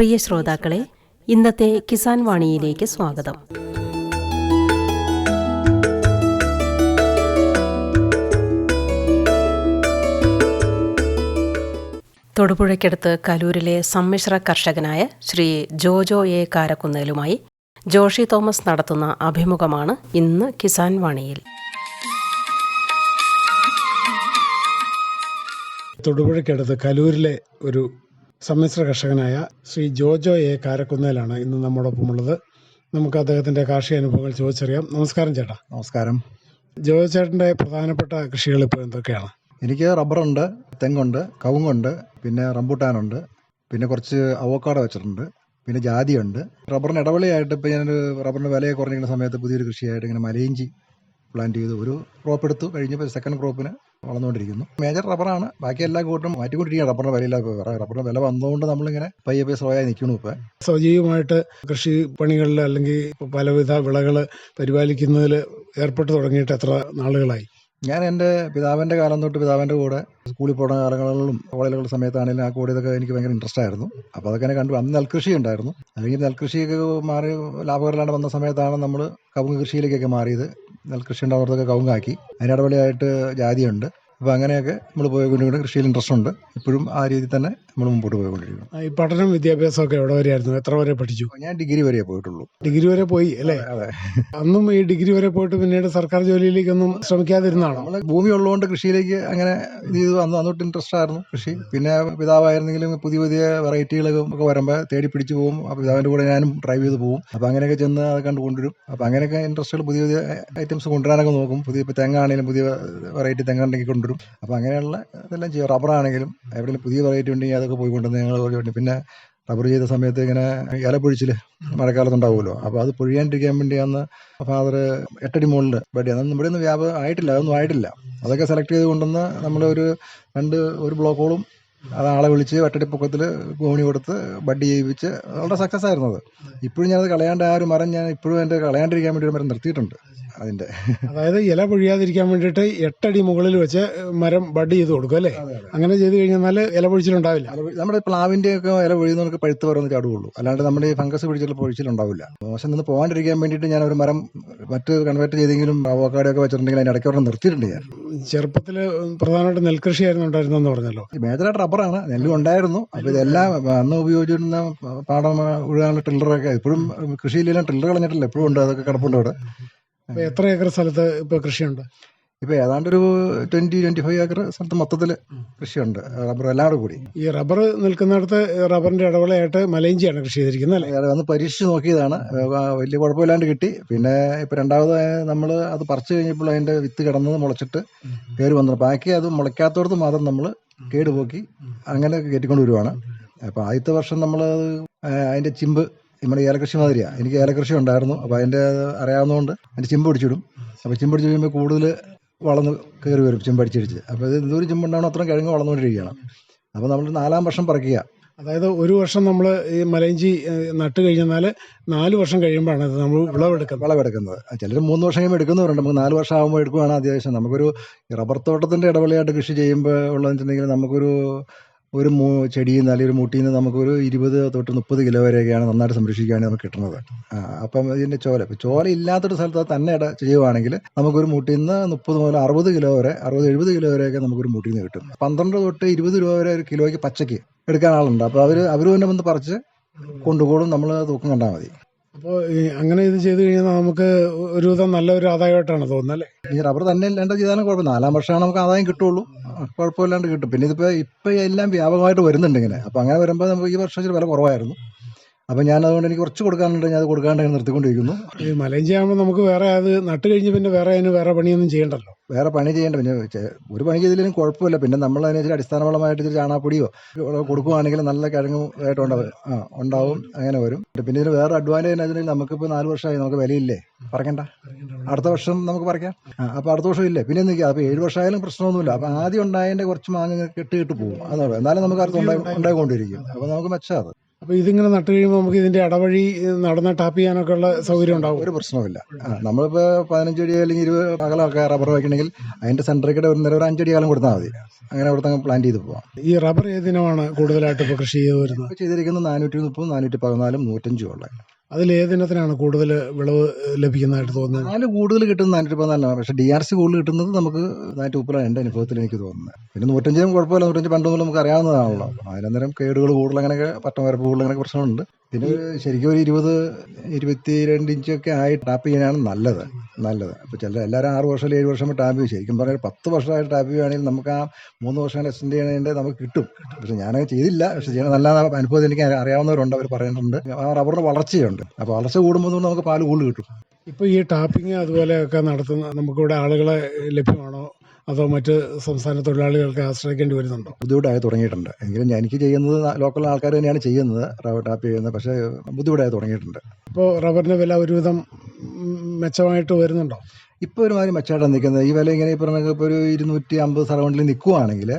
പ്രിയ ശ്രോതാക്കളെ ഇന്നത്തെ കിസാൻ വാണിയിലേക്ക് സ്വാഗതം. തൊടുപുഴയ്ക്കടുത്ത് കലൂരിലെ സമ്മിശ്ര കർഷകനായ ശ്രീ ജോജോ എ കാരക്കുന്നേലുമായി ജോഷി തോമസ് നടത്തുന്ന അഭിമുഖമാണ് ഇന്ന് കിസാൻ വാണിയിൽ. തൊടുപുഴയ്ക്കടുത്ത് കലൂരിലെ ഒരു സമ്മിശ്ര കർഷകനായ ശ്രീ ജോജോ എ കാരക്കുന്നേലാണ് ഇന്ന് നമ്മോടൊപ്പമുള്ളത്. നമുക്ക് അദ്ദേഹത്തിന്റെ കാർഷിക അനുഭവങ്ങൾ ചോദിച്ചറിയാം. നമസ്കാരം ചേട്ടാ. നമസ്കാരം. ജോജോ ചേട്ടന്റെ പ്രധാനപ്പെട്ട കൃഷികൾ ഇപ്പോൾ എന്തൊക്കെയാണ്? എനിക്ക് റബ്ബറുണ്ട് തെങ്ങുണ്ട് കവുങ്ങുണ്ട് പിന്നെ റംബൂട്ടാനുണ്ട് പിന്നെ കുറച്ച് അവോക്കാടോ വെച്ചിട്ടുണ്ട് പിന്നെ ജാതിയുണ്ട്. റബ്ബറിന് ഇടവേളയായിട്ട് ഇപ്പോൾ ഞാനൊരു റബ്ബറിന് വിലയെ കുറഞ്ഞിരിക്കുന്ന സമയത്ത് പുതിയൊരു കൃഷിയായിട്ട് ഇങ്ങനെ മലയിഞ്ചി പ്ലാന്റ് ചെയ്തു ഒരു ക്രോപ്പ് എടുത്തു. കഴിഞ്ഞപ്പോൾ സെക്കൻഡ് ക്രോപ്പിന് വളർന്നുകൊണ്ടിരിക്കുന്നു. മേജർ റബ്ബറാണ് ബാക്കി എല്ലാ കൂട്ടും മാറ്റിക്കൊണ്ടിരിക്കുകയാണ് റബ്ബറിന് വിലയില്ല ഇപ്പോൾ വേറെ റബ്ബറിന് വില വന്നതുകൊണ്ട് നമ്മളിങ്ങനെ പയ്യെ പയ്യെ സ്ലോ ആയി നിൽക്കുന്നു ഇപ്പോൾ സജീവമായിട്ട് കൃഷി പണികളിൽ അല്ലെങ്കിൽ പലവിധ വിളകൾ പരിപാലിക്കുന്നതിൽ ഏർപ്പെട്ട് തുടങ്ങിയിട്ട് എത്ര നാളുകളായി? ഞാൻ എന്റെ പിതാവിന്റെ കാലം തൊട്ട് പിതാവിന്റെ കൂടെ സ്കൂളിൽ പോകുന്ന കാലങ്ങളിലും കോളേജുകളുടെ സമയത്താണെങ്കിലും ആ കൂടെ ഇതൊക്കെ എനിക്ക് ഭയങ്കര ഇൻട്രസ്റ്റ് ആയിരുന്നു. അപ്പോൾ അതൊക്കെ എന്നെ കണ്ടു. അന്ന് നെൽകൃഷി ഉണ്ടായിരുന്നു. അല്ലെങ്കിൽ നെൽകൃഷിയൊക്കെ മാറി ലാഭകരമില്ലാണ്ട് വന്ന സമയത്താണ് നമ്മൾ കവുങ്ങ് കൃഷിയിലേക്കൊക്കെ മാറിയത്. നെൽകൃഷി ഉണ്ടാവുന്നതൊക്കെ കവുങ്ങാക്കി. അതിനിടപെടിയായിട്ട് ജാതിയുണ്ട്. അപ്പോൾ അങ്ങനെയൊക്കെ നമ്മൾ പോയിക്കൊണ്ടിരിക്കുന്ന കൃഷിയിൽ ഇൻട്രസ്റ്റ് ഉണ്ട്. ഇപ്പോഴും ആ രീതിയിൽ തന്നെ നമ്മൾ മുമ്പോട്ട് പോയിക്കൊണ്ടിരിക്കുന്നു. ഈ പഠനം വിദ്യാഭ്യാസമൊക്കെ എവിടെ വരെയായിരുന്നു? എത്ര വരെ പഠിച്ചു? ഞാൻ ഡിഗ്രി വരെ പോയിട്ടുള്ളൂ. ഡിഗ്രി വരെ പോയി അല്ലേ? അതെ അന്നും ഈ ഡിഗ്രി വരെ പോയിട്ട് പിന്നീട് സർക്കാർ ജോലിയിലേക്കൊന്നും ശ്രമിക്കാതിരുന്നാണോ നമ്മൾ ഭൂമി ഉള്ളതുകൊണ്ട് കൃഷിയിലേക്ക് അങ്ങനെ ഇത് വന്നു അന്ന് അന്നോട്ട് ഇൻട്രസ്റ്റ് ആയിരുന്നു കൃഷി. പിന്നെ പിതാവായിരുന്നെങ്കിലും പുതിയ പുതിയ വെറൈറ്റികളൊക്കെ ഒക്കെ വരുമ്പോൾ തേടി പിടിച്ച് പോകും. അപ്പോൾ പിതാവിന്റെ കൂടെ ഞാനും ഡ്രൈവ് ചെയ്ത് പോകും. അപ്പോൾ അങ്ങനെയൊക്കെ ചെന്ന് അത് കണ്ട് കൊണ്ടുവരും. അപ്പോൾ അങ്ങനെയൊക്കെ ഇൻട്രസ്റ്റുകൾ പുതിയ പുതിയ ഐറ്റംസ് കൊണ്ടുവരാനൊക്കെ നോക്കും. പുതിയ ഇപ്പോൾ തെങ്ങാണെങ്കിലും പുതിയ വെറൈറ്റി തെങ്ങുണ്ടെങ്കിൽ കൊണ്ടുവരും. അപ്പോൾ അങ്ങനെയുള്ള ഇതെല്ലാം ചെയ്യും. റബ്ബറാണെങ്കിലും എവിടെയെങ്കിലും പുതിയ വെറൈറ്റി ഉണ്ടെങ്കിൽ അതൊക്കെ പോയി കൊണ്ടുവന്ന് ഞങ്ങൾ കൊണ്ടുവരും. പിന്നെ റബ്ബർ ചെയ്ത സമയത്ത് ഇങ്ങനെ ഇല പൊഴിച്ചിൽ മഴക്കാലത്ത് ഉണ്ടാവുമല്ലോ അപ്പോൾ അത് പൊഴിയാണ്ടിരിക്കാൻ വേണ്ടി അന്ന് ഫാദർ എട്ടടി മുകളിൽ ബഡ് അതൊന്നും ഇവിടെ ഒന്നും വ്യാപകം ആയിട്ടില്ല. അതൊന്നും ആയിട്ടില്ല. അതൊക്കെ സെലക്ട് ചെയ്ത് കൊണ്ടുവന്ന് ഒരു രണ്ട് ഒരു ബ്ലോക്കോളും അത് ആളെ വിളിച്ച് എട്ടടി പൊക്കത്തിൽ ഗോണി കൊടുത്ത് ബഡ്ഡി ചെയ്യിപ്പിച്ച് വളരെ സക്സസ് ആയിരുന്നു അത്. ഇപ്പോഴും ഞാനത് കളയാണ്ട് ആ ഒരു മരം ഞാൻ ഇപ്പോഴും എന്റെ കളയാണ്ടിരിക്കാൻ വേണ്ടി ഒരു മരം നിർത്തിയിട്ടുണ്ട്. അതിന്റെ അതായത് ഇല പൊഴിയാതിരിക്കാൻ വേണ്ടിയിട്ട് എട്ടടി മുകളിൽ വെച്ച് മരം ബഡ് ചെയ്ത് കൊടുക്കും അല്ലേ? അങ്ങനെ ചെയ്ത് കഴിഞ്ഞാൽ ഇല പൊഴിച്ചിലുണ്ടാവില്ല. നമ്മുടെ പ്ലാവിന്റെ ഒക്കെ ഇല പൊഴിയുന്നവർക്ക് പഴുത്ത് വരുന്ന ചാടുകയുള്ളൂ. അല്ലാണ്ട് നമ്മുടെ ഈ ഫംഗസ് പിടിച്ചുള്ള പൊഴിച്ചിലുണ്ടാവില്ല. മോശം നിന്ന് പോകാണ്ടിരിക്കാൻ വേണ്ടിയിട്ട് ഞാൻ ഒരു മരം മറ്റ് കൺവേർട്ട് ചെയ്തെങ്കിലും അവക്കാടൊക്കെ വെച്ചിട്ടുണ്ടെങ്കിൽ അതിന്റെ ഇടയ്ക്ക് നിർത്തിയിട്ടുണ്ട് ഞാൻ. ചെറുപ്പത്തിൽ പ്രധാനമായിട്ട് നെൽകൃഷി നെൽകൃഷിയായിരുന്നു ഉണ്ടായിരുന്നെന്ന് പറഞ്ഞല്ലോ. മേജറായിട്ട് റബ്ബറാണ് നെല്ലും ഉണ്ടായിരുന്നു. അപ്പോൾ ഇതെല്ലാം അന്ന് ഉപയോഗിച്ചിരുന്ന പാടം ഉഴുകാനുള്ള ടില്ലറൊക്കെ ഇപ്പോഴും കൃഷിയിലെല്ലാം ടില്ലർ കളഞ്ഞിട്ടില്ല. എപ്പോഴും ഉണ്ട്. അതൊക്കെ കിടപ്പുണ്ട് അവിടെ. അപ്പൊ എത്ര ഏക്കർ സ്ഥലത്ത് ഇപ്പൊ കൃഷിയുണ്ട്? ഇപ്പൊ ഏതാണ്ട് ഒരു ട്വന്റി ട്വന്റി ഫൈവ് ഏക്കർ സ്ഥലത്ത് മൊത്തത്തിൽ കൃഷിയുണ്ട്. റബ്ബർ എല്ലാം കൂടി ഈ റബ്ബർ നിൽക്കുന്നിടത്ത് റബ്ബറിന്റെ ഇടവേളയായിട്ട് മലയിഞ്ചിയാണ് കൃഷി ചെയ്തിരിക്കുന്നത് അല്ലേ? അത് വന്ന് പരീക്ഷിച്ച് നോക്കിയതാണ്. വലിയ കുഴപ്പമില്ലാണ്ട് കിട്ടി. പിന്നെ ഇപ്പൊ രണ്ടാമത് നമ്മൾ അത് പറിച്ചു കഴിഞ്ഞപ്പോൾ അതിന്റെ വിത്ത് കിടന്നത് മുളച്ചിട്ട് കയറി വന്നു. ബാക്കി അത് മുളയ്ക്കാത്തടത്ത് മാത്രം നമ്മൾ കേടുപോക്കി അങ്ങനെ കയറ്റിക്കൊണ്ട് വരുവാണ്. അപ്പോൾ ആദ്യത്തെ വർഷം നമ്മൾ അതിന്റെ ചിമ്പ് നമ്മുടെ ഏലകൃഷി മാതിരിയാണ് എനിക്ക് ഏലകൃഷി ഉണ്ടായിരുന്നു. അപ്പോൾ അതിന്റെ അറിയാവുന്നതുകൊണ്ട് അതിന്റെ ചിമ്പ് പിടിച്ചിടും. അപ്പോൾ ചിമ്പ് പിടിച്ച് കഴിയുമ്പോൾ കൂടുതൽ വളർന്ന് കയറി വരും ചിമ്പ് അടിച്ചടിച്ച്. അപ്പോൾ ഇത് എന്തോരം ചിമ്പുണ്ടാവണം അത്രയും കിഴങ്ങ് വളർന്നുകൊണ്ടിരിക്കുകയാണ്. അപ്പോൾ നമ്മൾ നാലാം വർഷം പറക്കുക. അതായത് ഒരു വർഷം നമ്മൾ ഈ മലയിഞ്ചി നട്ട് കഴിഞ്ഞാൽ നാല് വർഷം കഴിയുമ്പോഴാണ് ഇത് നമ്മൾ വിളവെടുക്കുന്നത്. വിളവെടുക്കുന്നത്. ചിലർ മൂന്ന് വർഷം കഴിയുമ്പോൾ എടുക്കുന്നവരുണ്ട്. നമുക്ക് നാല് വർഷം ആകുമ്പോൾ എടുക്കുകയാണ് അത്യാവശ്യം. നമുക്കൊരു റബ്ബർ തോട്ടത്തിന്റെ ഇടവേളയായിട്ട് കൃഷി ചെയ്യുമ്പോൾ ഉള്ളതെന്ന് വെച്ചിട്ടുണ്ടെങ്കിൽ നമുക്കൊരു ഒരു മൂ ചെടിയിൽ നിന്ന് അല്ലെങ്കിൽ ഒരു മുട്ടിയിൽ നിന്ന് നമുക്കൊരു ഇരുപത് തൊട്ട് മുപ്പത് കിലോ വരെയൊക്കെയാണ് നന്നായിട്ട് സംരക്ഷിക്കുകയാണെങ്കിൽ നമുക്ക് കിട്ടുന്നത്. അപ്പം ഇതിന്റെ ചോല ഇപ്പം ചോല ഇല്ലാത്തൊരു സ്ഥലത്ത് തന്നെ ഇട ചെയ്യുവാണെങ്കിൽ നമുക്കൊരു മുട്ടിൽ നിന്ന് മുപ്പത് മുതൽ അറുപത് കിലോ വരെ അറുപത് എഴുപത് കിലോ വരെയൊക്കെ നമുക്കൊരു മുട്ടിൽ നിന്ന് കിട്ടും. പന്ത്രണ്ട് തൊട്ട് ഇരുപത് രൂപ വരെ ഒരു കിലോയ്ക്ക് പച്ചയ്ക്ക് എടുക്കാൻ ആളുണ്ട്. അപ്പോൾ അവർ അവർ തന്നെ വന്ന് പറിച്ച് കൊണ്ടുപോകും. നമ്മൾ തൂക്കം കണ്ടാൽ മതി. അപ്പോൾ അങ്ങനെ ഇത് ചെയ്തു കഴിഞ്ഞാൽ നമുക്ക് ഒരുവിധം നല്ലൊരു ആദായമായിട്ടാണ് തോന്നുന്നത് അല്ലേ? ഈ റബ്ബർ തന്നെ ഇല്ലാണ്ട് ചെയ്താലും കുഴപ്പമില്ല നാലാം വർഷമാണ് നമുക്ക് ആദായം കിട്ടുള്ളൂ കുഴപ്പമില്ലാണ്ട് കിട്ടും. പിന്നെ ഇതിപ്പോൾ ഇപ്പം എല്ലാം വ്യാപകമായിട്ട് വരുന്നുണ്ട് ഇങ്ങനെ. അപ്പോൾ അങ്ങനെ വരുമ്പോൾ നമുക്ക് ഈ വർഷം ഇച്ചിരി വില കുറവായിരുന്നു. അപ്പോൾ ഞാൻ അതുകൊണ്ട് എനിക്ക് കുറച്ച് കൊടുക്കാനുണ്ട് ഞാൻ അത് കൊടുക്കാണ്ട് ഞാൻ നിർത്തിക്കൊണ്ടിരിക്കുന്നു. ഈ മലയും ചെയ്യാമ്പോൾ നമുക്ക് വേറെ അത് നട്ട് കഴിഞ്ഞ് പിന്നെ വേറെ അതിന് വേറെ പണിയൊന്നും ചെയ്യണ്ടല്ലോ? വേറെ പണി ചെയ്യേണ്ട പിന്നെ ചെ- ഒരു പണി ചെയ്തില്ലെങ്കിലും കുഴപ്പമില്ല. പിന്നെ നമ്മൾ അതിന് ഇച്ചിരി അടിസ്ഥാനപരമായിട്ട് ഇച്ചിരി ചാണാപ്പൊടിയോ കൊടുക്കുവാണെങ്കിൽ നല്ല കിഴങ്ങ് ആയിട്ട് ഉണ്ടാവും. ആ ഉണ്ടാവും അങ്ങനെ വരും. പിന്നെ ഇതിന് വേറെ അഡ്വാന്റേജ് എന്ന് വെച്ചിട്ടുണ്ടെങ്കിൽ നമുക്കിപ്പോൾ നാല് വർഷമായി നമുക്ക് വിലയില്ലേ? പറയണ്ട. അടുത്ത വർഷം നമുക്ക് പറിക്കാം. ആ അപ്പോൾ അടുത്ത വർഷം ഇല്ലേ? പിന്നെ നിൽക്കുക അപ്പോൾ ഏഴ് വർഷമായാലും പ്രശ്നമൊന്നുമില്ല. അപ്പോൾ ആദ്യം ഉണ്ടായതിന്റെ കുറച്ച് മാങ്ങ കെട്ട് കെട്ട് പോകും. അതാണ്. എന്നാലും നമുക്ക് അടുത്ത് ഉണ്ടായി ഉണ്ടായിക്കൊണ്ടിരിക്കും. അപ്പോൾ നമുക്ക് മെച്ചം അത്. അപ്പോൾ ഇതിങ്ങനെ നട്ട് കഴിയുമ്പോൾ നമുക്ക് ഇതിന്റെ ഇടവഴി നടന്ന് ടാപ്പ് ചെയ്യാനൊക്കെ ഉള്ള സൗകര്യം ഉണ്ടാവും. ഒരു പ്രശ്നവുമില്ല. നമ്മളിപ്പോൾ പതിനഞ്ച് അടി അല്ലെങ്കിൽ ഇരുപത് അകലമൊക്കെ റബ്ബർ വയ്ക്കണമെങ്കിൽ അതിന്റെ സെന്ററിൽ കൂടെ ഒരു നേരം ഒരു അഞ്ചടി കാലം കൊടുത്താൽ മതി. അങ്ങനെ അവിടുത്തെ പ്ലാൻ ചെയ്ത് പോവാം. ഈ റബ്ബർ ഏതിനാണ് കൂടുതലായിട്ട് ഇപ്പോൾ കൃഷി ചെയ്ത് വരുന്നത്? ചെയ്തിരിക്കുന്നത് നാനൂറ്റി മുപ്പതും നാനൂറ്റി പതിനാലും നൂറ്റഞ്ചും ഉള്ള അതിൽ ഏതിനത്തിനാണ് കൂടുതൽ വിളവ് ലഭിക്കുന്നതായിട്ട് തോന്നുന്നത്? നാല് കൂടുതൽ കിട്ടുന്ന നാനൂറ്റി പതിനാലാണ് പക്ഷേ ഡി ആർ സി കൂടുതൽ കിട്ടുന്നത് നമുക്ക് നാനൂറ്റി മുപ്പതാണ് എന്റെ അനുഭവത്തിൽ എനിക്ക് തോന്നുന്നത്. പിന്നെ നൂറ്റഞ്ചിനും കുഴപ്പമില്ല. നൂറ്റഞ്ച് പണ്ട് മുതൽ നമുക്ക് അറിയാവുന്നതാണല്ലോ. അതിനന്നേരം കേടുകൾ കൂടുതൽ അങ്ങനെയൊക്കെ പട്ടം വരപ്പ് കൂടുതൽ അങ്ങനെ പ്രശ്നമുണ്ട്. ഒരു ശരിക്കും ഒരു ഇരുപത് ഇരുപത്തി രണ്ട് ഇഞ്ചൊക്കെ ആയി ടാപ്പ് ചെയ്യാനാണ് നല്ലത്. നല്ലത്. അപ്പോൾ ചില എല്ലാവരും ആറ് വർഷം ഏഴ് വർഷം ടാപ്പ് ചെയ്യും. ശരിക്കും പറഞ്ഞാൽ പത്ത് വർഷമായിട്ട് ടാപ്പ് ചെയ്യുകയാണെങ്കിൽ നമുക്ക് ആ മൂന്ന് വർഷം എക്സ്റ്റെൻഡ് ചെയ്യണതിന്റെ നമുക്ക് കിട്ടും. പക്ഷേ ഞാനത് ചെയ്തില്ല. പക്ഷേ ചെയ്യണം നല്ല അനുഭവം എനിക്ക് അറിയാവുന്നവരുണ്ട്. അവർ പറയുന്നുണ്ട്. ആ റബ്ബറിന് വളർച്ചയുണ്ട്. അപ്പോൾ വളർച്ച കൂടുമ്പോൾ നമുക്ക് പാൽ കൂടുതൽ കിട്ടും. ഇപ്പോൾ ഈ ടാപ്പിംഗ് അതുപോലെയൊക്കെ നടത്തുന്ന നമുക്കിവിടെ ആളുകളെ ലഭ്യമാണോ? അതോ മറ്റ് സംസ്ഥാന തൊഴിലാളികൾക്ക് ആശ്രയിക്കേണ്ടി വരുന്നുണ്ടോ? ബുദ്ധിമുട്ടായി തുടങ്ങിയിട്ടുണ്ട്. എങ്കിലും എനിക്ക് ചെയ്യുന്നത് ലോക്കൽ ആൾക്കാർ തന്നെയാണ് ചെയ്യുന്നത്. റബ്ബർ ടാപ്പ് ചെയ്യുന്നത്. പക്ഷേ ബുദ്ധിമുട്ടായി തുടങ്ങിയിട്ടുണ്ട്. ഇപ്പോൾ റബ്ബറിന്റെ വില ഒരുവിധം മെച്ചമായിട്ട് വരുന്നുണ്ടോ? ഇപ്പോൾ ഒരുമാതിരി മെച്ചമായിട്ടാണ് നിൽക്കുന്നത്. ഈ വില ഇങ്ങനെ ഈ പറഞ്ഞ ഇപ്പോൾ ഒരു ഇരുന്നൂറ്റി അമ്പത് സറൗണ്ടിൽ നിൽക്കുവാണെങ്കിൽ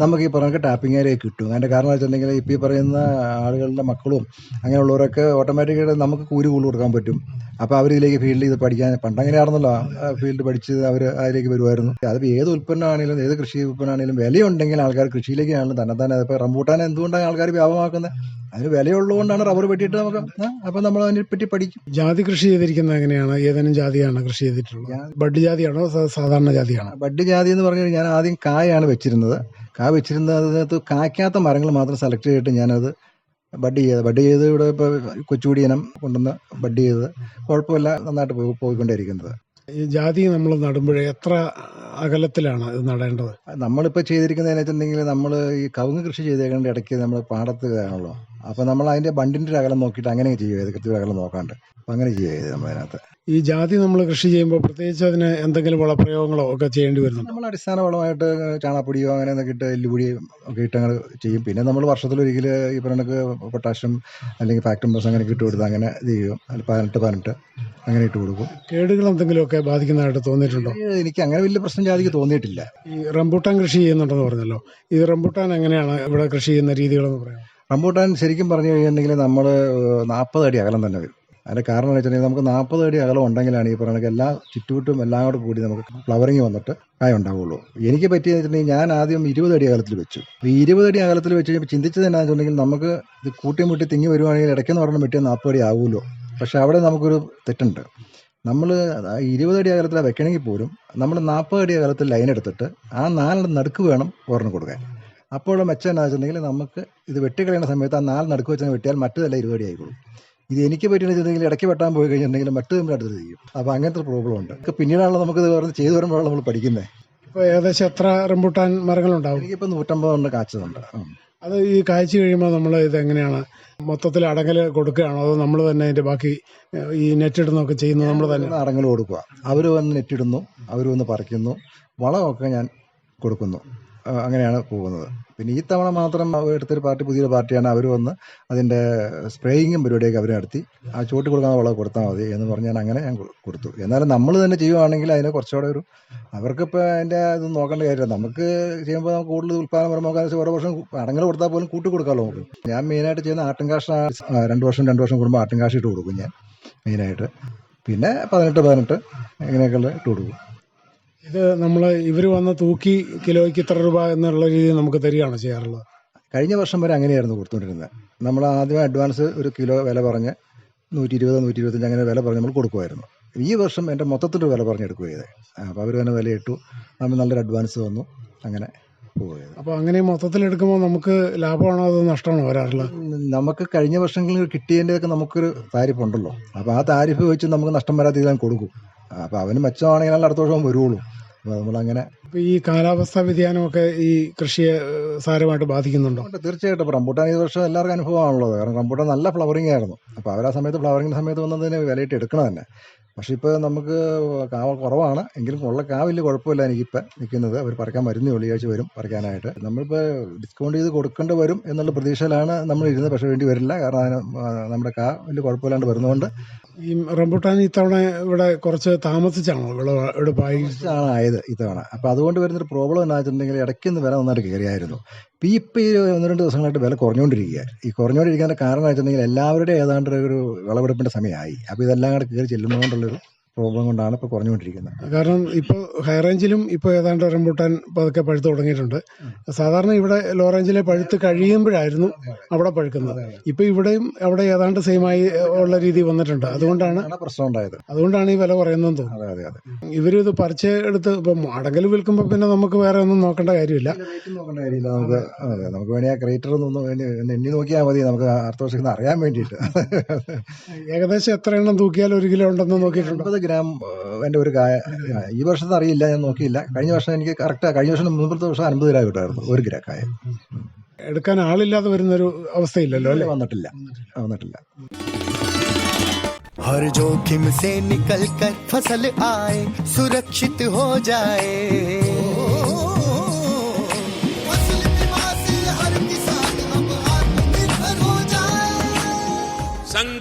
നമുക്ക് ഈ പറഞ്ഞ ടാപ്പിംഗ് ഏരിയ കിട്ടും. അതിന്റെ കാരണം വെച്ചിട്ടുണ്ടെങ്കിൽ ഇപ്പോൾ ഈ പറയുന്ന ആളുകളുടെ മക്കളും അങ്ങനെയുള്ളവരൊക്കെ ഓട്ടോമാറ്റിക്കായിട്ട് നമുക്ക് കൂലി കൂടുതൽ കൊടുക്കാൻ പറ്റും. അപ്പോൾ അവർ ഇതിലേക്ക് ഫീൽഡിൽ ഇത് പഠിക്കാൻ പണ്ടങ്ങനെയാണെന്നല്ലോ ഫീൽഡ് പഠിച്ച് അവർ അതിലേക്ക് വരുമായിരുന്നു അതിപ്പോൾ ഏത് ഉൽപ്പന്നമാണെങ്കിലും ഏത് കൃഷി ഉൽപ്പന്നമാണെങ്കിലും വിലയുണ്ടെങ്കിൽ ആൾക്കാർ കൃഷിയിലേക്കാണ് തന്നെ തന്നെ ഇപ്പോൾ റംബൂട്ടാൻ എന്തുകൊണ്ടാണ് ആൾക്കാർ വ്യാപമാക്കുന്നത് അതിന് വിലയുള്ളതുകൊണ്ടാണ് റബ്ബർ വെട്ടിയിട്ട് നമുക്ക് അപ്പം നമ്മൾ അതിനെ പറ്റി പഠിക്കും. ജാതി കൃഷി ചെയ്തിരിക്കുന്നത് എങ്ങനെയാണ്? ഏതെങ്കിലും ജാതിയാണ് കൃഷി ചെയ്തിട്ടുള്ളത്? ബഡ് ജാതിയാണോ സാധാരണ ജാതിയാണോ? ബഡ് ജാതി എന്ന് പറഞ്ഞു ഞാൻ ആദ്യം കായാണ് വെച്ചിരുന്നത്. കാ വെച്ചിരുന്നത് അതിനകത്ത് കായ്ക്കാത്ത മരങ്ങൾ മാത്രം സെലക്ട് ചെയ്തിട്ട് ഞാനത് ബഡ് ചെയ്ത് ബഡ് ചെയ്ത് ഇവിടെ ഇപ്പോൾ കൊച്ചുകൂടി ഇനം കൊണ്ടുവന്ന് ബഡ് ചെയ്ത് കുഴപ്പമില്ല നന്നായിട്ട് പോയി പോയിക്കൊണ്ടേയിരിക്കുന്നത്. ഈ ജാതി നമ്മൾ നടുമ്പോഴേ എത്ര അകലത്തിലാണ് ഇത് നടേണ്ടത്? നമ്മളിപ്പോൾ ചെയ്തിരിക്കുന്നതെന്ന് വെച്ചിട്ടുണ്ടെങ്കിൽ നമ്മൾ ഈ കവുങ്ങ് കൃഷി ചെയ്തേക്കേണ്ട ഇടയ്ക്ക് നമ്മൾ പാടത്ത് ആണല്ലോ അപ്പോൾ നമ്മൾ അതിന്റെ ബണ്ടിന്റെ ഒരു അകലം നോക്കിയിട്ട് അങ്ങനെ ചെയ്യുക കൃത്യ അകലം നോക്കാണ്ട്. അപ്പം അങ്ങനെ ചെയ്യുക നമ്മൾ നമ്മളതിനകത്ത്. ഈ ജാതി നമ്മൾ കൃഷി ചെയ്യുമ്പോൾ പ്രത്യേകിച്ച് അതിന് എന്തെങ്കിലും വളപ്രയോഗങ്ങളോ ഒക്കെ ചെയ്യേണ്ടി വരുന്നു നമ്മൾ അടിസ്ഥാന വളമായിട്ട് ചാണപ്പൊടിയോ അങ്ങനെ എന്തൊക്കെ ഇട്ട് എല്ലുപൊടിയും ഒക്കെ ഇട്ട് അങ്ങനെ ചെയ്യും. പിന്നെ നമ്മൾ വർഷത്തിലൊരിക്കൽ ഈ പറഞ്ഞ പൊട്ടാഷ്യം അല്ലെങ്കിൽ ഫാക്ടംബസ് അങ്ങനെ ഇട്ട് കൊടുത്ത് അങ്ങനെ ഇത് ചെയ്യും. അതിൽ പതിനെട്ട് പതിനെട്ട് അങ്ങനെ ഇട്ട് കൊടുക്കും. കേടുകൾ എന്തെങ്കിലുമൊക്കെ ബാധിക്കുന്നതായിട്ട് തോന്നിയിട്ടുണ്ടോ? എനിക്ക് അങ്ങനെ വലിയ പ്രശ്നം ജാതിക്ക് തോന്നിയിട്ടില്ല. ഈ റംബൂട്ടാൻ കൃഷി ചെയ്യുന്നുണ്ടെന്ന് പറഞ്ഞല്ലോ. ഈ റംബൂട്ടാൻ എങ്ങനെയാണ് ഇവിടെ കൃഷി ചെയ്യുന്ന രീതികളെന്ന് പറയാം റംബൂട്ടാൻ ശരിക്കും പറഞ്ഞു കഴിഞ്ഞിട്ടുണ്ടെങ്കിൽ നമ്മൾ നാൽപ്പത് അടി അകലം തന്നെ വരും. അതിന്റെ കാരണം എന്ന് വെച്ചിട്ടുണ്ടെങ്കിൽ നമുക്ക് നാൽപ്പത് അടി അകലം ഉണ്ടെങ്കിലാണ് ഈ പറയുന്നത് എല്ലാ ചുറ്റുവട്ടും എല്ലാം കൂടെ കൂടി നമുക്ക് ഫ്ലവറിങ് വന്നിട്ട് കായ ഉണ്ടാവുള്ളൂ. എനിക്ക് പറ്റിയെന്ന് വെച്ചിട്ടുണ്ടെങ്കിൽ ഞാൻ ആദ്യം ഇരുപത് അടി അകലത്തിൽ വെച്ചു. ഈ ഇരുപത് അടി അകലത്തിൽ വെച്ച് കഴിഞ്ഞപ്പോൾ ചിന്തിച്ചത് എന്നാന്ന് വെച്ചിട്ടുണ്ടെങ്കിൽ നമുക്ക് ഇത് കൂട്ടി മുട്ടി തിങ്ങി വരുവാണെങ്കിൽ ഇടയ്ക്കെന്ന് പറഞ്ഞാൽ വെട്ടിയ നാൽപ്പത് അടി ആവുമല്ലോ. പക്ഷേ അവിടെ നമുക്കൊരു തെറ്റുണ്ട്. നമ്മൾ ഇരുപത് അടി അകലത്തിൽ വെക്കണമെങ്കിൽ പോലും നമ്മൾ നാൽപ്പത് അടി അകലത്തിൽ ലൈൻ എടുത്തിട്ട് ആ നാലിന്റെ നടുക്ക് വേണം ഒരെണ്ണം കൊടുക്കാൻ. അപ്പോൾ മെച്ചം എന്താ വെച്ചിട്ടുണ്ടെങ്കിൽ നമുക്ക് ഇത് വെട്ടിക്കളയുന്ന സമയത്ത് ആ നാല് നടുക്ക് വെച്ച് വെട്ടിയാൽ മറ്റേതല്ല ഇരുപടി ആയിക്കോളും. ഇത് എനിക്ക് പറ്റിയെന്നുവെച്ചിട്ടുണ്ടെങ്കിൽ ഇടയ്ക്ക് വെട്ടാൻ പോയി കഴിഞ്ഞിട്ടുണ്ടെങ്കിൽ മറ്റു തമ്മിൽ അടുത്ത് ചെയ്യും അപ്പോൾ അങ്ങനത്തെ പ്രോബ്ലം ഉണ്ട്. ഇപ്പം പിന്നീടാണല്ലോ നമുക്ക് ഇത് പറഞ്ഞ് ചെയ്തു വരുമ്പോഴാണ് നമ്മൾ പഠിക്കുന്നത് ഇപ്പോൾ ഏകദേശം എത്ര റംബൂട്ടാൻ മരങ്ങളുണ്ടാവും? എനിക്കിപ്പോൾ നൂറ്റമ്പത് കാച്ചതുണ്ട്. അത് ഈ കാഴ്ച കഴിയുമ്പോൾ നമ്മൾ ഇത് എങ്ങനെയാണ്? മൊത്തത്തിൽ അടങ്ങൽ കൊടുക്കുകയാണോ? അതോ നമ്മൾ തന്നെ അതിന്റെ ബാക്കി ഈ നെറ്റ് ഇടുന്നൊക്കെ ചെയ്യുന്നത് നമ്മൾ തന്നെ? അടങ്ങൽ കൊടുക്കുക അവർ വന്ന് നെറ്റിടുന്നു അവർ വന്ന് പറിക്കുന്നു വളമൊക്കെ ഞാൻ കൊടുക്കുന്നു. അങ്ങനെയാണ് പോകുന്നത്. പിന്നെ ഈ തവണ മാത്രം എടുത്തൊരു പാർട്ടി പുതിയൊരു പാർട്ടിയാണ് അവർ വന്ന് അതിന്റെ സ്പ്രേയിങ്ങും പരിപാടിയൊക്കെ അവർ നടത്തി. ആ ചോട്ടി കൊടുക്കാൻ വളം കൊടുത്താൽ മതി എന്ന് പറഞ്ഞാൽ അങ്ങനെ ഞാൻ കൊടുത്തു. എന്നാലും നമ്മൾ തന്നെ ചെയ്യുവാണെങ്കിൽ അതിനെ കുറച്ചുകൂടെ ഒരു അവർക്കിപ്പോൾ അതിന്റെ ഇത് നോക്കേണ്ട കാര്യമില്ല. നമുക്ക് ചെയ്യുമ്പോൾ നമുക്ക് കൂടുതൽ ഉൽപ്പാദനം നമുക്ക് ഓരോ വർഷം അടങ്ങൾ കൊടുത്താൽ പോലും കൂട്ടി കൊടുക്കാമല്ലോ നമുക്ക്. ഞാൻ മെയിനായിട്ട് ചെയ്യുന്ന ആട്ടും രണ്ട് വർഷം രണ്ട് വർഷം കൂടുമ്പോൾ ആട്ടും കാശ് ഇട്ട് കൊടുക്കും ഞാൻ മെയിനായിട്ട്. പിന്നെ പതിനെട്ട് പതിനെട്ട് ഇങ്ങനെയൊക്കെയുള്ള ഇട്ട് കൊടുക്കും. ഇത് നമ്മൾ ഇവർ വന്ന് തൂക്കി കിലോയ്ക്ക് ഇത്ര രൂപ എന്നുള്ള രീതിയിൽ നമുക്ക് തരികയാണ് ചെയ്യാറുള്ളത്. കഴിഞ്ഞ വർഷം വരെ അങ്ങനെയായിരുന്നു കൊടുത്തുകൊണ്ടിരുന്നത്. നമ്മൾ ആദ്യം അഡ്വാൻസ് ഒരു കിലോ വില പറഞ്ഞ് നൂറ്റി ഇരുപത് നൂറ്റി ഇരുപത്തഞ്ച് അങ്ങനെ വില പറഞ്ഞ് നമ്മൾ കൊടുക്കുമായിരുന്നു. ഈ വർഷം എന്റെ മൊത്തത്തിൽ വില പറഞ്ഞെടുക്കുക ചെയ്തത് അപ്പോൾ അവർ തന്നെ വില ഇട്ടു. നമ്മൾ നല്ലൊരു അഡ്വാൻസ് തന്നു. അങ്ങനെ പോയത് അപ്പോൾ അങ്ങനെ മൊത്തത്തിൽ എടുക്കുമ്പോൾ നമുക്ക് ലാഭമാണോ അതോ നഷ്ടമാണോ വരാറുള്ളത്? നമുക്ക് കഴിഞ്ഞ വർഷങ്ങളിൽ കിട്ടിയതിന്റെയൊക്കെ നമുക്കൊരു താരിഫ് ഉണ്ടല്ലോ അപ്പോൾ ആ താരിഫ് വെച്ച് നമുക്ക് നഷ്ടം രീതിയിൽ കൊടുക്കും. അപ്പോൾ അവന് മെച്ചമാണെങ്കിൽ അടുത്ത വർഷം വരുള്ളൂ. അപ്പോൾ നമ്മളങ്ങനെ അപ്പോൾ ഈ കാലാവസ്ഥാ വ്യതിയാനമൊക്കെ ഈ കൃഷിയെ സാരമായിട്ട് ബാധിക്കുന്നുണ്ടോ? തീർച്ചയായിട്ടും. ഇപ്പോൾ റംബൂട്ടാൻ ഈ വർഷം എല്ലാവർക്കും അനുഭവമാണുള്ളത് കാരണം റംബൂട്ടാൻ നല്ല ഫ്ലവറിംഗ് ആയിരുന്നു. അപ്പോൾ അവരാ ആ സമയത്ത് ഫ്ലവറിംഗ് സമയത്ത് വന്നതിന് വിലയിട്ട് എടുക്കണം തന്നെ. പക്ഷെ ഇപ്പോൾ നമുക്ക് കാവ കുറവാണ്. എങ്കിലും ഉള്ള കാ വലിയ കുഴപ്പമില്ല എനിക്കിപ്പോൾ നിൽക്കുന്നത് അവർ പറിക്കാൻ വരുന്നേ വെള്ളിയാഴ്ച വരും പറിക്കാനായിട്ട്. നമ്മളിപ്പോൾ ഡിസ്കൗണ്ട് ചെയ്ത് കൊടുക്കേണ്ടി വരും എന്നുള്ള പ്രതീക്ഷയിലാണ് നമ്മൾ ഇരുന്നത്. പക്ഷേ വേണ്ടി വരില്ല. കാരണം നമ്മുടെ കാ വലിയ കുഴപ്പമില്ലാണ്ട് വരുന്നതുകൊണ്ട് ഈ റംബുട്ടാൻ ഇത്തവണ ഇവിടെ കുറച്ച് താമസിച്ചാണോ വിളവ് എടുപ്പായി ആയത് ഇത്തവണ. അപ്പോൾ അതുകൊണ്ട് വരുന്നൊരു പ്രോബ്ലം എന്താ വെച്ചിട്ടുണ്ടെങ്കിൽ ഇടയ്ക്കൊന്ന് വില നന്നായിട്ട് കയറിയായിരുന്നു. ഇപ്പോൾ ഇപ്പോൾ ഈ ഒന്ന് രണ്ട് ദിവസങ്ങളായിട്ട് വില കുറഞ്ഞുകൊണ്ടിരിക്കുകയാണ് ഈ കുറഞ്ഞുകൊണ്ടിരിക്കാൻ കാരണം വെച്ചിട്ടുണ്ടെങ്കിൽ എല്ലാവരുടെയും ഏതാണ്ട് ഒരു വിളവെടുപ്പിന്റെ സമയമായി. അപ്പോൾ ഇതെല്ലാം കൂടെ കയറി ചെല്ലുന്നതുകൊണ്ടുള്ളൊരു പ്രോബ്ലം കൊണ്ടാണ് ഇപ്പോൾ കുറഞ്ഞുകൊണ്ടിരിക്കുന്നത്. കാരണം ഇപ്പോൾ ഹൈ റേഞ്ചിലും ഇപ്പോൾ ഏതാണ്ട് റംബൂട്ടാൻ പതുക്കെ പഴുത്ത് തുടങ്ങിയിട്ടുണ്ട്. സാധാരണ ഇവിടെ ലോ റേഞ്ചിലെ പഴുത്ത് കഴിയുമ്പോഴായിരുന്നു അവിടെ പഴുക്കുന്നത്. ഇപ്പോൾ ഇവിടെയും അവിടെ ഏതാണ്ട് സെയിം ആയി ഉള്ള രീതി വന്നിട്ടുണ്ട്. അതുകൊണ്ടാണ് പ്രശ്നം ഉണ്ടായത്. അതുകൊണ്ടാണ് ഈ വില കുറയുന്നതെന്ന് തോന്നുന്നത് അതെ അതെ ഇവരും ഇത് പറിച്ച് എടുത്ത് ഇപ്പം അടങ്കൽ വിൽക്കുമ്പോൾ പിന്നെ നമുക്ക് വേറെ ഒന്നും നോക്കേണ്ട കാര്യമില്ല. നോക്കേണ്ട കാര്യമില്ല. നമുക്ക് അതെ നമുക്ക് വേണേ ആ ക്രേറ്റർ ഒന്ന് എണ്ണി നോക്കിയാൽ മതി. നമുക്ക് അടുത്ത അറിയാൻ വേണ്ടിയിട്ട്. ഏകദേശം എത്ര എണ്ണം തൂക്കിയാൽ ഒരു കിലോ ഉണ്ടെന്ന് നോക്കിയിട്ടുണ്ടോ? ഗ്രാം ഏഹ്, എൻ്റെ ഒരു കായ ഈ വർഷത്തെ അറിയില്ല ഞാൻ നോക്കിയില്ല കഴിഞ്ഞ വർഷം എനിക്ക് കറക്റ്റ് കഴിഞ്ഞ വർഷം മുമ്പത്തെ വർഷം അൻപത് ഗ്രാം കിട്ടായിരുന്നു ഒരു ഗ്രാം കായ എടുക്കാൻ ആളില്ലാതെ വരുന്നൊരു അവസ്ഥയില്ലല്ലോ അല്ലേ വന്നിട്ടില്ല വന്നിട്ടില്ല हर जोखिम से निकल कर फसल आए सुरक्षित हो जाए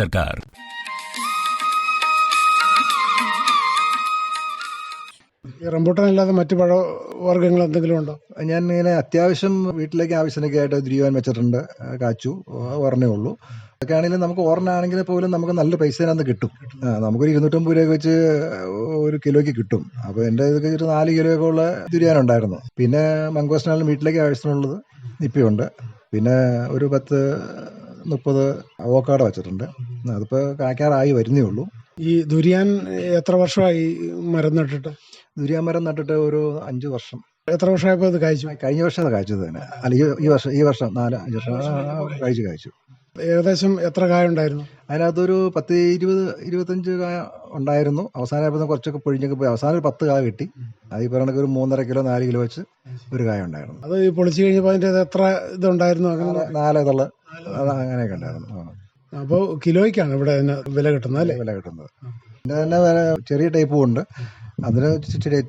സർക്കാർ. റംബൂട്ടാൻ അല്ലാതെ മറ്റു പഴവർഗങ്ങൾ എന്തെങ്കിലും ഉണ്ടോ? ഞാൻ ഇങ്ങനെ അത്യാവശ്യം വീട്ടിലേക്ക് ആവശ്യത്തിനൊക്കെ ആയിട്ട് തിരിയുവാൻ വെച്ചിട്ടുണ്ട് കാച്ചു ഓർണേ ഉള്ളൂ. അതൊക്കെ ആണെങ്കിലും നമുക്ക് ഓർണാണെങ്കിൽ പോലും നമുക്ക് നല്ല പൈസ അതിനകത്ത് കിട്ടും നമുക്കൊരു ഇരുന്നൂറ്റമ്പത് രൂപയൊക്കെ വെച്ച് ഒരു കിലോയ്ക്ക് കിട്ടും. അപ്പോൾ എന്റെ ഇതൊക്കെ ഒരു നാല് കിലോയൊക്കെ ഉള്ള തിരിയാനുണ്ടായിരുന്നു പിന്നെ മംഗോസ്റ്റിനാലും വീട്ടിലേക്ക് ആവശ്യത്തിനുള്ളത് നിപ്പിയുണ്ട്. പിന്നെ ഒരു പത്ത് മുപ്പത് അവോക്കാടോ വെച്ചിട്ടുണ്ട്. അതിപ്പോൾ കായ്ക്കാറായി വരുന്നേ ഉള്ളൂ. ഈ ദുരിയാൻ എത്ര വർഷമായി മരം നട്ടിട്ട്? ദുരിയാൻ മരം നട്ടിട്ട് ഒരു അഞ്ച് വർഷം. എത്ര വർഷമായപ്പോൾ ഇത് കഴിഞ്ഞ വർഷം അത് കായ്ച്ചത് തന്നെ. അല്ല ഈ വർഷം ഈ വർഷം നാല് അഞ്ച് വർഷം ആ, കഴിച്ചു കഴിച്ചു ഏകദേശം എത്ര കായ ഉണ്ടായിരുന്നു? അതിനകത്തൊരു പത്ത് ഇരുപത് ഇരുപത്തഞ്ച് കായ ഉണ്ടായിരുന്നു. അവസാനം കുറച്ചൊക്കെ പൊഴിഞ്ഞൊക്കെ പോയി. അവസാനം ഒരു പത്ത് കായ കിട്ടി. അത് ഈ പറഞ്ഞ ഒരു മൂന്നര കിലോ നാല് കിലോ വെച്ച് ഒരു കായ ഉണ്ടായിരുന്നു. അത് പൊളിച്ചു കഴിഞ്ഞപ്പോൾ അതിന്റെ എത്ര ഇതുണ്ടായിരുന്നു? നാല് നാല് ഇതൾ അത് അങ്ങനെയൊക്കെ ഉണ്ടായിരുന്നു. അപ്പോൾ കിലോയ്ക്കാണ് ഇവിടെ വില കിട്ടുന്നത് അല്ലേ? വില കിട്ടുന്നത്. തന്നെ വില ചെറിയ ടൈപ്പും ഉണ്ട്. അതിന്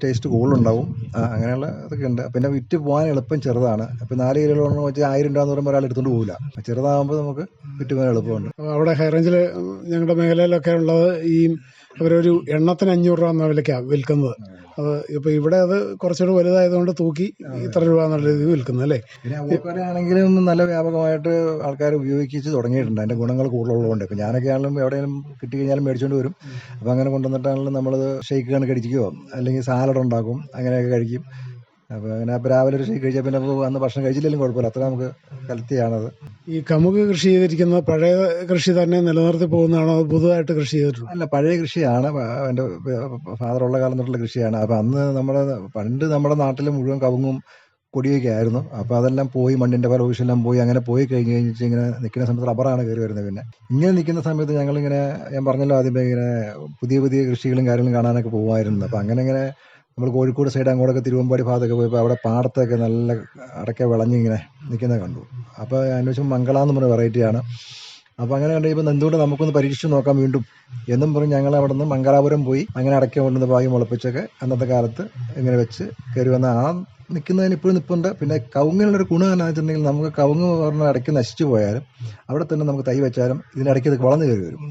ടേസ്റ്റ് കൂടുതലുണ്ടാവും. ഉണ്ടാവും അങ്ങനെയുള്ള ഇതൊക്കെ ഉണ്ട്. പിന്നെ വിറ്റ് പോകാൻ എളുപ്പം ചെറുതാണ്. അപ്പൊ നാല് കിലോ എന്ന് വെച്ചാൽ ആയിരം രൂപ എന്ന് പറയുമ്പോൾ ഒരാൾ എടുത്തുകൊണ്ട് പോകില്ല ചെറുതാകുമ്പോൾ നമുക്ക് വിറ്റ് പോകാൻ എളുപ്പമുണ്ട്. അവിടെ ഹൈ റേഞ്ചിൽ ഞങ്ങളുടെ മേഖലയിലൊക്കെ ഉള്ളത് ഈ അവരൊരു എണ്ണത്തിന് അഞ്ഞൂറ് രൂപ എന്ന വിലയ്ക്കാണ് വിൽക്കുന്നത് അത് ഇപ്പോൾ ഇവിടെ അത് കുറച്ചുകൂടി വലുതായതുകൊണ്ട് തൂക്കി ഇത്ര രൂപ എന്നുള്ള രീതിയിൽ വിൽക്കുന്നത് അല്ലേ? ആണെങ്കിലും നല്ല വ്യാപകമായിട്ട് ആൾക്കാർ ഉപയോഗിച്ച് തുടങ്ങിയിട്ടുണ്ട്. അതിന്റെ ഗുണങ്ങൾ കൂടുതലുള്ളതുകൊണ്ട്. ഇപ്പം ഞാനൊക്കെ ആണെങ്കിലും എവിടെയെങ്കിലും കിട്ടി കഴിഞ്ഞാലും മേടിച്ചുകൊണ്ട് വരും അപ്പോൾ അങ്ങനെ കൊണ്ടുവന്നിട്ടാണെങ്കിലും നമ്മളത് ഷേക്ക് കണക്ക് അടിക്കുകയോ അല്ലെങ്കിൽ സാലഡ് ഉണ്ടാക്കും അങ്ങനെയൊക്കെ കഴിക്കും. അപ്പോൾ അങ്ങനെ അപ്പോൾ രാവിലെ ഒരു ഷേക്ക് കഴിച്ചാൽ പിന്നെ അന്ന് ഭക്ഷണം കഴിച്ചില്ലെങ്കിലും കുഴപ്പമില്ല. അത്ര നമുക്ക് ഹെൽത്തിയാണത്. ഈ കമുക് കൃഷി ചെയ്തിരിക്കുന്ന പഴയ കൃഷി തന്നെ നിലനിർത്തി പോകുന്നതാണോ? അത് പുതുതായിട്ട് കൃഷി ചെയ്തിട്ടുണ്ട്? അല്ല പഴയ കൃഷിയാണ്. എന്റെ എന്റെ ഫാദർ ഉള്ള കാലം തൊട്ടുള്ള കൃഷിയാണ്. അപ്പോൾ അന്ന് നമ്മുടെ പണ്ട് നമ്മുടെ നാട്ടിൽ മുഴുവൻ കവുങ്ങും കൊടിയൊക്കെ ആയിരുന്നു. അപ്പോൾ അതെല്ലാം പോയി മണ്ണിന്റെ പല എല്ലാം പോയി അങ്ങനെ പോയി കഴിഞ്ഞ് കഴിഞ്ഞിട്ട് ഇങ്ങനെ നിൽക്കുന്ന സമയത്ത് റബ്ബറാണ് കയറി വരുന്നത് പിന്നെ. ഇങ്ങനെ നിൽക്കുന്ന സമയത്ത് ഞങ്ങളിങ്ങനെ ഞാൻ പറഞ്ഞല്ലോ ആദ്യമേ ഇങ്ങനെ പുതിയ പുതിയ കൃഷികളും കാര്യങ്ങളും കാണാനൊക്കെ പോകുമായിരുന്നു അപ്പോൾ അങ്ങനെ ഇങ്ങനെ നമ്മൾ കോഴിക്കോട് സൈഡ് അങ്ങോട്ടൊക്കെ തിരുവമ്പാടി ഭാഗത്തൊക്കെ പോയപ്പോൾ അവിടെ പാടത്തൊക്കെ നല്ല അടക്ക വിളഞ്ഞിങ്ങനെ നിൽക്കുന്നത് കണ്ടു. അപ്പോൾ അന്വേഷിച്ച് മംഗള എന്ന് പറഞ്ഞ വെറൈറ്റിയാണ് അപ്പോൾ അങ്ങനെ കണ്ടപ്പോൾ എന്തുകൊണ്ട് നമുക്കൊന്ന് പരീക്ഷിച്ച് നോക്കാം വീണ്ടും. എന്നും പറഞ്ഞ് ഞങ്ങൾ അവിടെ നിന്ന് മംഗലാപുരം പോയി. അങ്ങനെ അടയ്ക്ക കൊണ്ടുവന്ന് ഭാഗ്യം മുളപ്പിച്ചൊക്കെ അന്നത്തെ കാലത്ത് ഇങ്ങനെ വെച്ച് കയറി വന്ന ആ നിൽക്കുന്നതിന് ഇപ്പോഴും നിൽപ്പുണ്ട് പിന്നെ കവുങ്ങിനുള്ളൊരു ഗുണം എന്നാന്ന് വെച്ചിട്ടുണ്ടെങ്കിൽ നമുക്ക് കവുങ്ങ് പറഞ്ഞ ഇടയ്ക്ക് നശിച്ചു പോയാലും അവിടെ തന്നെ നമുക്ക് തൈ വെച്ചാലും ഇതിനിടയ്ക്ക് ഇത് വളർന്നു കയറി വരും.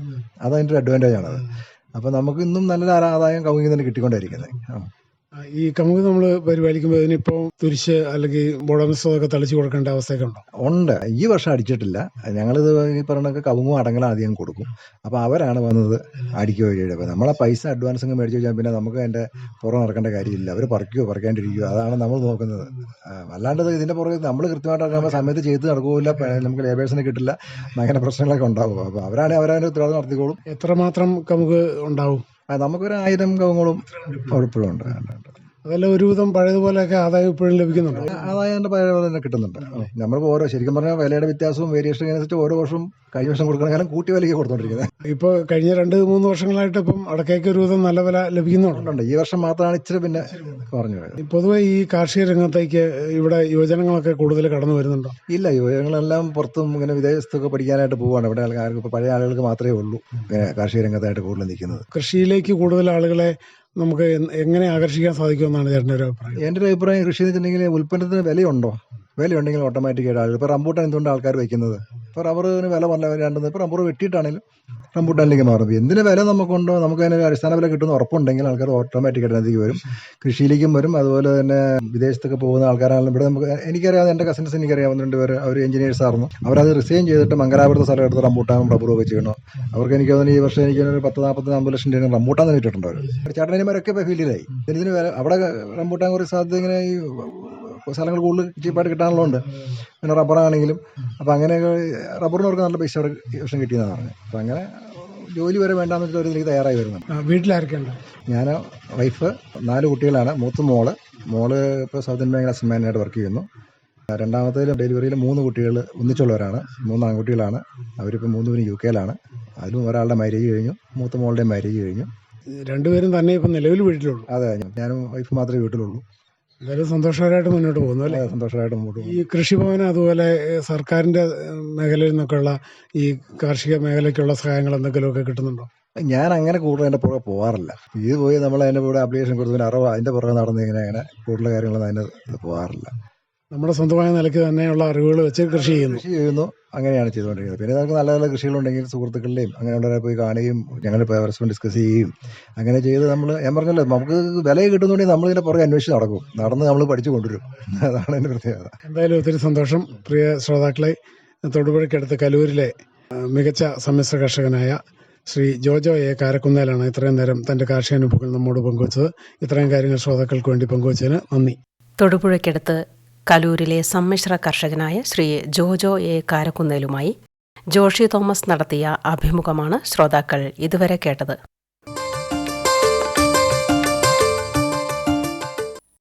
അതതിന്റെ ഒരു അഡ്വാന്റേജ് ആണത്. അപ്പോൾ നമുക്ക് ഇന്നും നല്ലൊരു ആദായം കവുങ്ങിൽ നിന്ന് കിട്ടിക്കൊണ്ടിരിക്കുന്നത് ഈ കമുക് നമ്മൾ പരിപാലിക്കുമ്പോൾ ഇതിനിപ്പോൾ തുരിശ് അല്ലെങ്കിൽ ബോഡമിസമൊക്കെ തളിച്ചു കൊടുക്കേണ്ട അവസ്ഥയൊക്കെ ഉണ്ടോ? ഉണ്ട്. ഈ വർഷം അടിച്ചിട്ടില്ല. ഞങ്ങളിത് ഈ പറഞ്ഞൊക്കെ കവുങ്ങും അടങ്ങലും അധികം കൊടുക്കും. അപ്പോൾ അവരാണ് വന്നത് അടിക്കുക വഴിയുടെ. അപ്പോൾ നമ്മളെ പൈസ അഡ്വാൻസ് അങ്ങ് മേടിച്ചു വെച്ചാൽ പിന്നെ നമുക്ക് അതിന്റെ പുറം നടക്കേണ്ട കാര്യമില്ല. അവർ പറിക്കുകയോ പറിക്കാണ്ടിരിക്കുകയോ. അതാണ് നമ്മൾ നോക്കുന്നത്. അല്ലാണ്ട് ഇത് ഇതിന്റെ പുറകെ നമ്മൾ കൃത്യമായിട്ട് ഇറങ്ങുമ്പോൾ സമയത്ത് ചെയ്ത് നടക്കുകയില്ല. നമുക്ക് ലേബേഴ്സിനെ കിട്ടില്ല. അങ്ങനെ പ്രശ്നങ്ങളൊക്കെ ഉണ്ടാവും. അപ്പോൾ അവരാണ് അവരതിന്റെ ഉത്തരവാദിത്വം നടത്തിക്കോളും. എത്രമാത്രം കമുക് ഉണ്ടാവും? നമുക്കൊരു ആയിരം കവങ്ങളും ഉണ്ട്. അതെല്ലാം ഒരുവിധം പഴയതുപോലെയൊക്കെ ആദായം ഇപ്പോഴും ലഭിക്കുന്നുണ്ടോ. ആദായം അതിന്റെ പഴയ പോലെ തന്നെ കിട്ടുന്നുണ്ട്. നമ്മൾ ഓരോ ശരിക്കും പറഞ്ഞാൽ വിലയുടെ വ്യത്യാസവും വേരിയേഷൻ അനുസരിച്ച് ഓരോ വർഷവും കഴിഞ്ഞ വർഷം കൊടുക്കുന്ന കാലം കൂട്ടി വിലയ്ക്ക് കൊടുത്തോണ്ടിരിക്കുന്നത് ഇപ്പോൾ കഴിഞ്ഞ രണ്ട് മൂന്ന് വർഷങ്ങളായിട്ട് ഇപ്പം അടക്കയ്ക്ക് ഒരുവിധം നല്ല വില ലഭിക്കുന്നുണ്ട്. ഈ വർഷം മാത്രമാണ് ഇച്ചിരി പിന്നെ പറഞ്ഞു പൊതുവേ ഈ കാർഷിക രംഗത്തേക്ക് ഇവിടെ യുവജനങ്ങളൊക്കെ കൂടുതൽ കടന്നു വരുന്നുണ്ടോ? ഇല്ല യുവജനങ്ങളെല്ലാം പുറത്തും ഇങ്ങനെ വിദേശത്തൊക്കെ പഠിക്കാനായിട്ട് പോവാണ്. ഇവിടെ ആൾക്കാർക്ക് ഇപ്പോൾ പഴയ ആളുകൾക്ക് മാത്രമേ ഉള്ളൂ കാർഷിക രംഗത്തായിട്ട് കൂടുതൽ നിൽക്കുന്നത്. കൃഷിയിലേക്ക് കൂടുതൽ ആളുകളെ നമുക്ക് എങ്ങനെ ആകർഷിക്കാൻ സാധിക്കുമെന്നാണ് ചേട്ടന്റെ ഒരു അഭിപ്രായം. എന്റെ ഒരു അഭിപ്രായം കൃഷി എന്ന് വെച്ചിട്ടുണ്ടെങ്കിൽ ഉൽപ്പന്നത്തിന് വിലയുണ്ടോ? വിലയുണ്ടെങ്കിൽ ഓട്ടോമാറ്റിക്കായിട്ട് ആളുകൾ. ഇപ്പോൾ റംബൂട്ടാൻ എന്തുകൊണ്ട് ആൾക്കാർ വയ്ക്കുന്നത്? ഇപ്പോൾ റബ്ബറിന് വില പറഞ്ഞ രണ്ടെന്ന് ഇപ്പോൾ റബ്ബർ വെട്ടിയിട്ടാണെങ്കിലും റംബൂട്ടാനിലേക്ക് മാറും. എന്തിന് വില നമുക്കുണ്ടോ? നമുക്ക് അതിന് അടിസ്ഥാന വില കിട്ടുന്ന ഉറപ്പുണ്ടെങ്കിൽ ആൾക്കാർ ഓട്ടോമാറ്റിക്കായിട്ട് അതിലേക്ക് വരും. കൃഷിയിലേക്കും വരും. അതുപോലെ തന്നെ വിദേശത്തൊക്കെ പോകുന്ന ആൾക്കാരാണെങ്കിലും ഇവിടെ നമുക്ക് എനിക്കറിയാം എന്റെ കസിൻസ് എനിക്കറിയാവുന്ന രണ്ട് പേര് അവർ എഞ്ചിനീയേഴ്സ് ആയിരുന്നു. അവരത് റിസൈൻ ചെയ്തിട്ട് മംഗലാപുരത്തെ സ്ഥലം എടുത്ത് റംബൂട്ടാനും റബ്ബറും വെച്ചിരുന്നു അവർക്ക് എനിക്ക് തോന്നുന്നു ഈ വർഷം എനിക്ക് ഒരു പത്ത് നാൽപ്പത്തി അമ്പത് ലക്ഷം രൂപ റംബൂട്ടാൻ തന്നെ ഇട്ടിട്ടുണ്ട് അവർ ചേട്ടനന്മാരൊക്കെ ഇപ്പോൾ ഫീൽഡിലായി ഇതിന് വില അവിടെ റംബൂട്ടാൻ കുറച്ച് സാധ്യത ഇങ്ങനെ ഈ സ്ഥലങ്ങൾ കൂടുതൽ ചീപ്പായിട്ട് കിട്ടാനുള്ളതുണ്ട് പിന്നെ റബ്ബറാണെങ്കിലും അപ്പോൾ അങ്ങനെയൊക്കെ റബ്ബറിന് അവർക്ക് നല്ല പൈസ അവിടെ വർഷം കിട്ടിയെന്നാണ് പറഞ്ഞത്. അപ്പോൾ അങ്ങനെ ജോലി വരെ വേണ്ടാന്ന് വെച്ചിട്ട് ഇതിലേക്ക് തയ്യാറായി വരുന്നുണ്ട്. ആ, ഞാൻ വൈഫ് നാല് കുട്ടികളാണ്. മൂത്ത മോൾ. മോൾ ഇപ്പോൾ സൗത്ത് ഇന്ത്യൻ ബാങ്കിൽ അസിസ്റ്റന്റായിട്ട് വർക്ക് ചെയ്യുന്നു. രണ്ടാമത്തേലും ഡെലിവറിയിൽ മൂന്ന് കുട്ടികൾ ഒന്നിച്ചുള്ളവരാണ്. മൂന്ന് ആൺകുട്ടികളാണ്. അവരിപ്പോൾ മൂന്ന് പേരും യു കെയിലാണ്. അതിലും ഒരാളുടെ മാര്യേജ് കഴിഞ്ഞു. മൂത്ത മോളുടെ മാര്യേജ് കഴിഞ്ഞു. രണ്ടുപേരും തന്നെ ഇപ്പം നിലവിൽ വീട്ടിലുള്ളൂ. അതെ ഞാനും വൈഫ് മാത്രമേ വീട്ടിലുള്ളൂ. എന്തായാലും സന്തോഷകരമായിട്ട് മുന്നോട്ട് പോകുന്നു അല്ലേ? സന്തോഷമായിട്ട് മുന്നോട്ട് പോകുന്നു. ഈ കൃഷിഭവൻ അതുപോലെ സർക്കാരിന്റെ മേഖലയിൽ നിന്നൊക്കെയുള്ള ഈ കാർഷിക മേഖലയ്ക്കുള്ള സഹായങ്ങൾ എന്തെങ്കിലുമൊക്കെ കിട്ടുന്നുണ്ടോ? ഞാൻ അങ്ങനെ കൂടുതൽ അതിന്റെ പുറകെ പോകാറില്ല ഇത് പോയി നമ്മൾ അതിന്റെ കൂടെ ആപ്ലിക്കേഷൻ കൊടുത്തതിന് അറിവ് അതിന്റെ പുറകെ നടന്ന് ഇങ്ങനെ അങ്ങനെ കൂടുതൽ കാര്യങ്ങളൊന്നും അതിന് പോകാറില്ല നമ്മുടെ സ്വന്തമായ നിലയ്ക്ക് തന്നെയുള്ള അറിവുകൾ വെച്ച് കൃഷി ചെയ്യുന്നു. കൃഷി ചെയ്യുന്നു. അങ്ങനെയാണ് ചെയ്തുകൊണ്ടിരിക്കുന്നത്. പിന്നെ നമുക്ക് നല്ല നല്ല കൃഷികളുണ്ടെങ്കിൽ സുഹൃത്തുക്കളുടെയും അങ്ങനെയുള്ളവരെ പോയി കാണുകയും ഞങ്ങൾ പരസ്പരം ഡിസ്കസ് ചെയ്യുകയും അങ്ങനെ ചെയ്ത് നമ്മൾ ഞാൻ പറഞ്ഞല്ലോ നമുക്ക് വില കിട്ടുന്നുണ്ടെങ്കിൽ നമ്മൾ ഇതിന്റെ പുറകെ അന്വേഷിച്ച് നടക്കും. നടന്ന് നമ്മൾ പഠിച്ചു കൊണ്ടുവരും. അതാണ് എന്റെ പ്രത്യേകത. എന്തായാലും ഒത്തിരി സന്തോഷം. പ്രിയ ശ്രോതാക്കളെ തൊടുപുഴയ്ക്കടുത്ത് കലൂരിലെ മികച്ച സമ്മിശ്ര കർഷകനായ ശ്രീ ജോജോ എ കാരക്കുന്നേലാണ് ഇത്രയും നേരം തന്റെ കാർഷിക അനുഭവങ്ങൾ നമ്മോട് പങ്കുവച്ചത്. ഇത്രയും കാര്യങ്ങൾ ശ്രോതാക്കൾക്ക് വേണ്ടി പങ്കുവച്ചതിന് നന്ദി. തൊടുപുഴയ്ക്കടുത്ത് കലൂരിലെ സമ്മിശ്ര കർഷകനായ ശ്രീ ജോജോ എ കാരക്കുന്നേലുമായി ജോഷി തോമസ് നടത്തിയ അഭിമുഖമാണ് ശ്രോതാക്കൾ ഇതുവരെ കേട്ടത്.